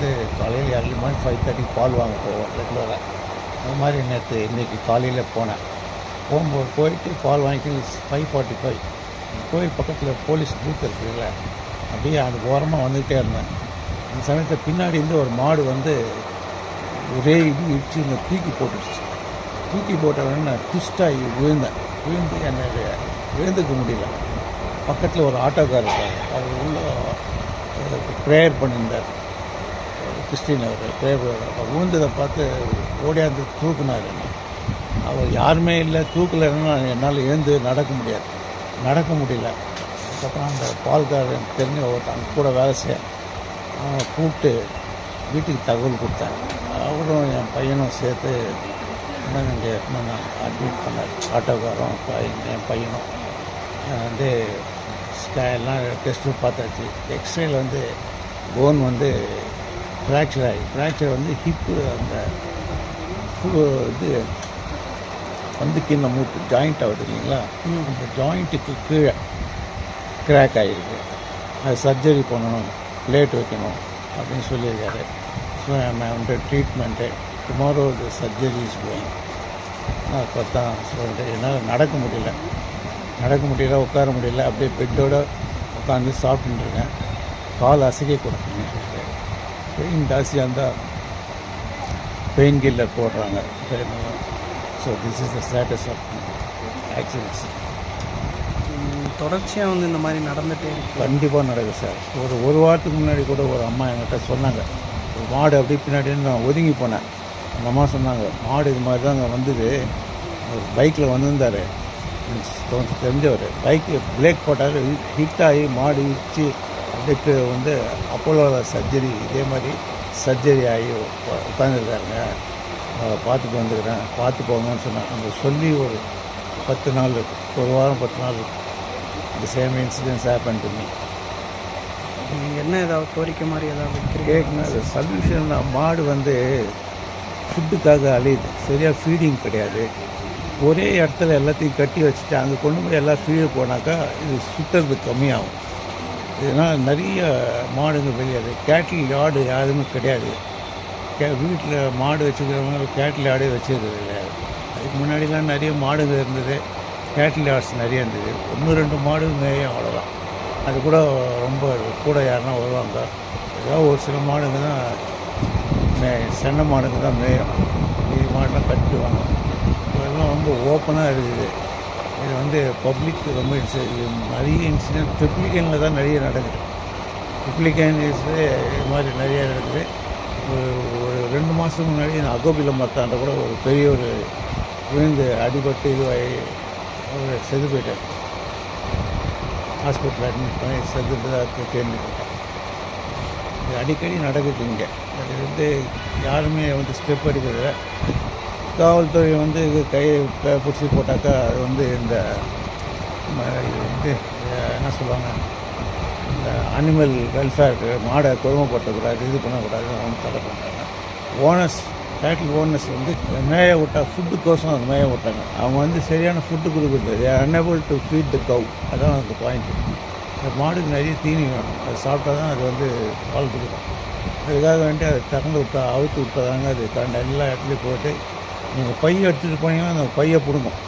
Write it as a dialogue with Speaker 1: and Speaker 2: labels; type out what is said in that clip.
Speaker 1: வந்து காலையில் early morning five தேர்ட்டிக்கு பால் வாங்க போவோம் ரெகுலராக அது மாதிரி நேற்று இன்றைக்கி காலையில் போனேன். போகும்போது போயிட்டு பால் வாங்கிட்டு ஃபைவ் ஃபார்ட்டி ஃபைவ் கோயில் பக்கத்தில் போலீஸ் பூத் இருக்குதுல்ல அப்படியே அது ஓரமாக வந்துக்கிட்டே இருந்தேன். அந்த சமயத்தில் பின்னாடி இருந்து ஒரு மாடு வந்து ஒரே இது இடிச்சு இந்த தூக்கி போட்டுருச்சு. தூக்கி போட்ட உடனே நான் ட்விஸ்டாகி விழுந்தேன். விழுந்து என்னை விழுந்துக்க முடியல. பக்கத்தில் ஒரு ஆட்டோக்கார் இருக்கார். அவர் உள்ள ப்ரேயர் பண்ணியிருந்தார். கிறிஸ்டின் அவர் பேர் அவர். பார்த்து ஓடியாந்து தூக்குனார். என்னை. அவர் யாருமே இல்லை தூக்கலைன்னா என்னால் எழுந்து நடக்க முடியாது. நடக்க முடியல. அதுக்கப்புறம் அந்த பால்காரன் தெரிஞ்ச ஒருத்தன் கூட வேலை செய்ய அவனை கூப்பிட்டு வீட்டுக்கு தகவல் கொடுத்தேன் அவரும் என் பையனும் சேர்த்து என்ன இங்கே நான் அட்மிட் பண்ணார். ஆட்டோக்காரன் பையன் என் பையனும். வந்து ஸ்கேன்லாம் டெஸ்ட்டு பார்த்தாச்சு. எக்ஸ்ரேல வந்து போன் வந்து ஃப்ராக்சர் ஆகி ஃப்ராக்சர் வந்து ஹிப்பு அந்த இது வந்து கீழே மூட்டு ஜாயிண்ட் ஆகுது இல்லைங்களா? அந்த ஜாயிண்ட்டுக்கு கீழே கிராக் ஆகிருக்கு அது சர்ஜரி பண்ணணும் பிளேட் வைக்கணும் அப்படின்னு சொல்லியிருக்காரு. ஸோ வந்து treatment tomorrow surgery is going அப்போ தான் சொல்லிட்டு என்னால் நடக்க முடியல. நடக்க முடியல உட்கார முடியல. அப்படியே பெட்டோட உட்காந்து சாப்பிட்டுட்டு இருக்கேன். கால் அசைக்க கொடுப்பீங்க பெயின் ஜாஸ்தியாக இருந்தால் பெயின் கில்லர் போடுறாங்க. So this is the status of accidents
Speaker 2: தொடர்ச்சியாக வந்து இந்த மாதிரி நடந்துகிட்டே இருக்கு.
Speaker 1: கண்டிப்பாக நடக்குது சார். ஒரு ஒரு வாரத்துக்கு முன்னாடி கூட ஒரு அம்மா என்கிட்ட சொன்னாங்க. ஒரு மாடு அப்படி பின்னாடி நான் ஒதுங்கி போனேன். அந்த அம்மா சொன்னாங்க மாடு இது மாதிரி தாங்க வந்தது. ஒரு பைக்கில் வந்திருந்தார். தெரிஞ்சவர் பைக்கு பிரேக் போட்டார் ஹிட் ஆகி மாடு இடிச்சு அப்படியே வந்து அப்போலோவில் சர்ஜரி இதே மாதிரி சர்ஜரி ஆகி உட்காந்துருக்காருங்க பார்த்துட்டு வந்துக்கிறேன். பார்த்து போங்கன்னு சொன்னாங்க அந்த சொல்லி ஒரு பத்து நாள் இருக்கு. ஒரு வாரம் பத்து நாள் இருக்கு. the same incidents happened to me.
Speaker 2: நீங்கள் என்ன ஏதாவது கோரிக்கை மாதிரி ஏதாவது
Speaker 1: அது சொல்யூஷன் மாடு வந்து ஃபுட்டுக்காக அழியுது. சரியாக ஃபீடிங் கிடையாது. ஒரே இடத்துல எல்லாத்தையும் கட்டி வச்சுட்டு அங்கே கொண்டு போய் எல்லாம் ஃபீடு போனாக்கா இது சுற்றுறது கம்மியாகும். இதனால் நிறைய மாடுங்க வெளியாது. கேட்டில் யார்டு யாருமே கிடையாது. கே வீட்டில் மாடு வச்சுக்கிறவங்க கேட்டில் யார்டே வச்சுக்கிறது கிடையாது. அதுக்கு முன்னாடிலாம் நிறைய மாடுங்க இருந்தது. கேட்டில் யார்ட்ஸ் நிறைய இருந்தது. ஒன்று ரெண்டு மாடு மேயும் அவ்வளோதான். அது கூட ரொம்ப கூட யாருன்னா வருவாங்க. ஏதாவது ஒரு சில மாடுங்க தான் மே சென்னை மாடுங்க தான் மேயும். மீதி மாடுலாம் கட்டுவாங்க. இதெல்லாம் ரொம்ப ஓப்பனாக இருக்குது. இது வந்து பப்ளிக் ரொம்ப இது நிறைய இன்சிடென்ட் ட்ரிப்ளிகேனில் தான் நிறைய நடக்குது. ட்ரிப்ளிகேன் இது மாதிரி நிறைய நடக்குது. ஒரு ஒரு ரெண்டு மாதத்துக்கு முன்னாடி நான் அகோபியில் மத்தாண்ட கூட ஒரு பெரிய ஒரு விழுந்து அடிபட்டு இதுவாகி ஒரு செது போயிட்டார். ஹாஸ்பிட்டலில் அட்மிட் பண்ணி செத்துட்டு கேள்விப்பட்டேன் இது அடிக்கடி நடக்குது இங்கே. அது வந்து யாருமே வந்து ஸ்டெப் எடுக்கிறதில்ல. காவல்துறை வந்து இது கையை பிடிச்சி போட்டாக்கா அது வந்து இந்த இது வந்து என்ன சொல்லுவாங்க இந்த அனிமல் வெல்ஃபேருக்கு மாடை கொடுமைப்படுத்தக்கூடாது இது பண்ணக்கூடாதுன்னு அவங்க தடை பண்ணுறாங்க ஓனர்ஸ் கேட்டில் ஓனர்ஸ் வந்து மேய விட்டா ஃபுட்டுக்கோசம் அது மேய விட்டாங்க. அவங்க வந்து சரியான ஃபுட்டு கொடுக்குறது அன்னபிள் டு ஃபீட் த கவு அதான் அந்த பாயிண்ட் அந்த மாடுக்கு நிறைய தீனி வேணும். அது சாப்பிட்டா தான் அது வந்து பால் கொடுக்கும். அதுக்காக வேண்டி அதை திறந்து விட்டா அவுத்து விட்டாதாங்க அது. கண்ட எல்லா இடத்துலையும் போட்டு நீங்கள் பையை எடுத்துகிட்டு போனீங்கன்னா அந்த பையை பிடுங்கும்.